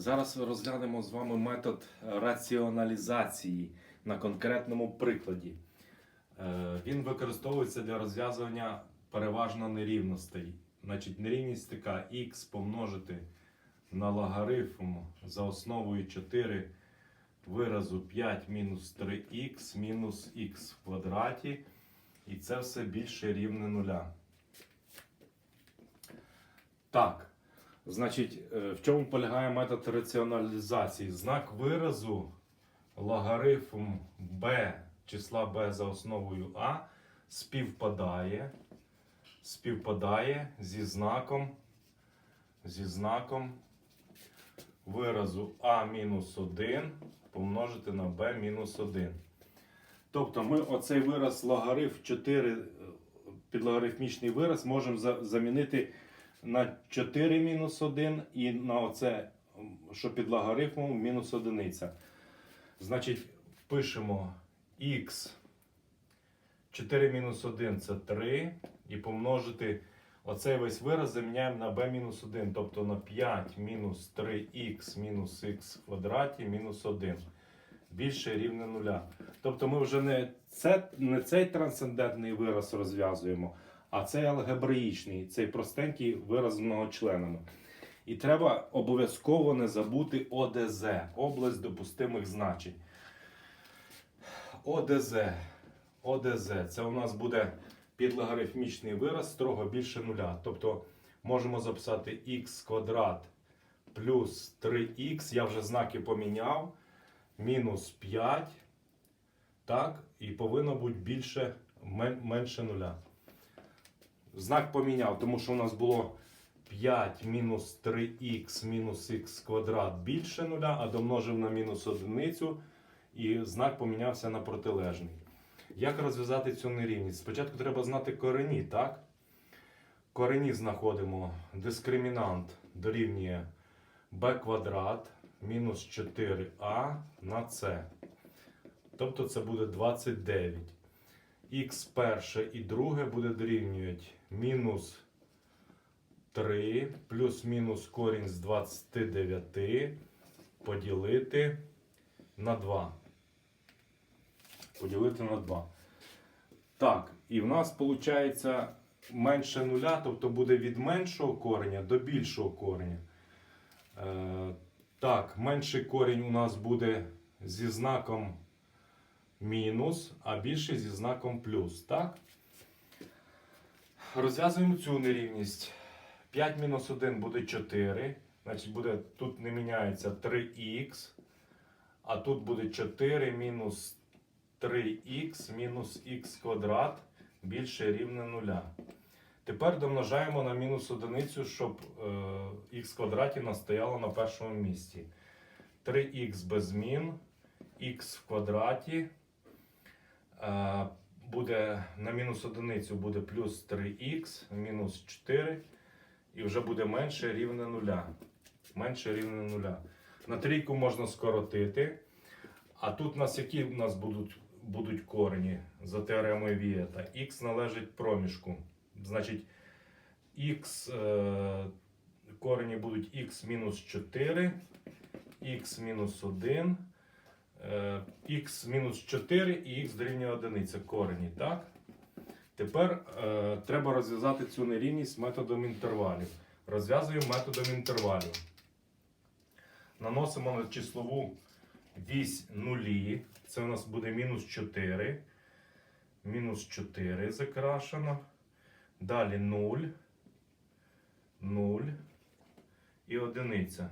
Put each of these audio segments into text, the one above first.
Зараз розглянемо з вами метод раціоналізації на конкретному прикладі. Е, Він використовується для розв'язування переважно нерівностей. Значить, нерівність така х помножити на логарифм за основою 4 виразу 5 мінус 3х мінус х в квадраті. І це все більше рівне нуля. Так. Значить, е, в чому полягає метод раціоналізації? Знак виразу логарифм b числа b за основою a співпадає, співпадає зі знаком, зі знаком виразу a-1 помножити на b-1. Тобто ми оцей вираз логарифм 4 е, підлогарифмічний вираз можемо замінити на 4 мінус 1 і на оце, що під логарифмом, мінус одиниця. Значить, пишемо х 4 мінус 1 це 3. І помножити оцей весь вираз заміняємо на b мінус 1, тобто на 5 мінус 3х мінус х в квадраті мінус 1. Більше рівне нуля. Тобто ми вже не, це, не цей трансцендентний вираз розв'язуємо, а цей алгебраїчний, цей простенький вираз многочленами. І треба обов'язково не забути ОДЗ, область допустимих значень. ОДЗ. ОДЗ це у нас буде підлогарифмічний вираз строго більше нуля. Тобто можемо записати х квадрат плюс 3х, я вже знаки поміняв, мінус 5. Так, і повинно бути більше, менше нуля. Знак поміняв, тому що у нас було 5 мінус 3х мінус х квадрат більше нуля, а домножив на мінус одиницю, і знак помінявся на протилежний. Як розв'язати цю нерівність? Спочатку треба знати корені, так? Корені знаходимо дискримінант дорівнює b квадрат мінус 4а на c. Тобто це буде 29. Х перше і друге буде дорівнювати мінус 3 плюс-мінус корінь з 29 поділити на 2. Поділити на 2. Так, і в нас виходить менше нуля, тобто буде від меншого кореня до більшого кореня. Е, так, менший корінь у нас буде зі знаком мінус, а більший зі знаком плюс. Так? Розв'язуємо цю нерівність. 5 мінус 1 буде 4. Значить, буде, тут не міняється 3х. А тут буде 4 мінус 3х мінус х квадрат більше рівне 0. Тепер домножаємо на мінус одиницю, щоб е, х квадраті нас стояло на першому місці. 3х без змін, х в квадраті. Е, буде на мінус одиницю буде плюс 3х, мінус 4. І вже буде менше рівне 0. Менше рівне 0. На трійку можна скоротити. А тут у нас які у нас будуть, будуть корені за теоремою Вієта? Х належить проміжку. Значить, х е, корені будуть х мінус 4, х мінус 1, е, х мінус 4 і х дорівнює 1 корені. Так? Тепер е, треба розв'язати цю нерівність методом інтервалів. Розв'язуємо методом інтервалів. Наносимо на числову вісь нулі. Це у нас буде мінус 4. Мінус 4 закрашено. Далі 0, 0 і одиниця.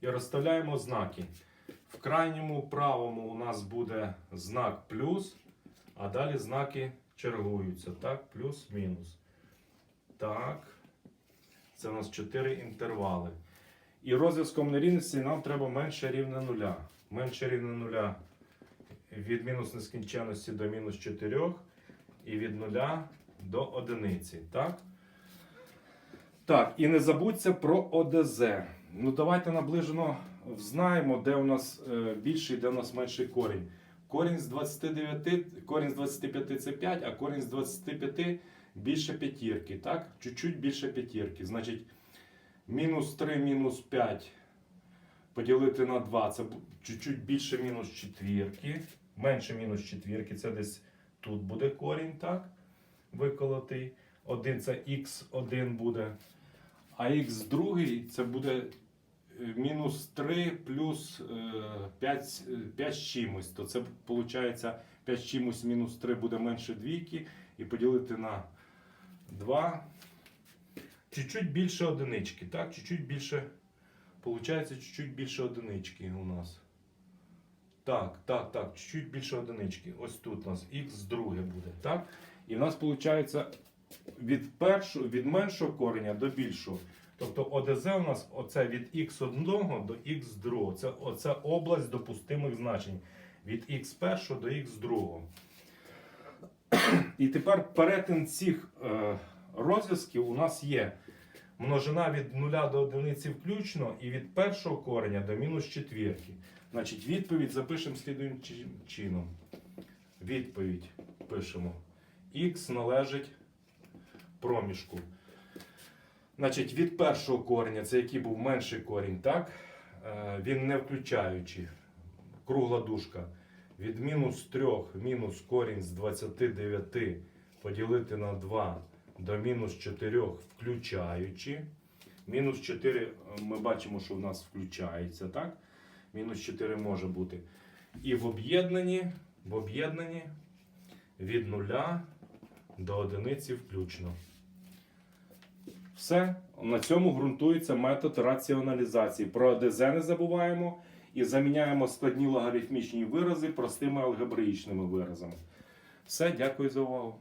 І розставляємо знаки. В крайньому правому у нас буде знак плюс, а далі знаки чергуються. Так, плюс-мінус. Так. Це у нас 4 інтервали. І розв'язком нерівності нам треба менше рівне нуля. Менше рівне нуля від мінус нескінченності до мінус 4 і від нуля до одиниці. Так? Так, і не забудьте про ОДЗ. Ну, давайте наближено знаємо, де у нас е, більший, де у нас менший корінь. Корінь з 29, корінь з 25 це 5, а корінь з 25 більше п'ятірки. Так? Чуть-чуть більше п'ятірки. Значить, мінус 3, мінус 5 поділити на 2. Це чуть-чуть більше мінус четвірки. Менше мінус четвірки. Це десь тут буде корінь, так? Виколотий. Один це х1 буде. А х другий це буде мінус 3 плюс 5, 5 з чимось. То це виходить 5 з чимось мінус 3 буде менше двійки. І поділити на 2. Чуть-чуть більше одинички. Так, чуть-чуть більше. Получається, чуть-чуть більше одинички у нас. Так, так, так, чуть-чуть більше одинички. Ось тут у нас х друге буде. Так? І в нас виходить від першого, від меншого кореня до більшого. Тобто ОДЗ у нас оце від х1 до х2. Це оце область допустимих значень. Від х1 до х2. І тепер перетин цих е, розв'язків у нас є множина від 0 до 1 включно і від першого кореня до мінус четвірки. Значить, відповідь запишемо слідуючим чином. Відповідь пишемо. Х належить проміжку. Значить, від першого кореня, це який був менший корінь, так? Е, Він не включаючи. Кругла дужка. Від мінус 3 мінус корінь з 29 поділити на 2 до мінус 4 включаючи. Мінус 4 ми бачимо, що в нас включається, так? Мінус 4 може бути. І в об'єднанні, в об'єднанні від 0 до 1 включно. Все. На цьому ґрунтується метод раціоналізації. Про АДЗ не забуваємо і заміняємо складні логарифмічні вирази простими алгебраїчними виразами. Все, дякую за увагу.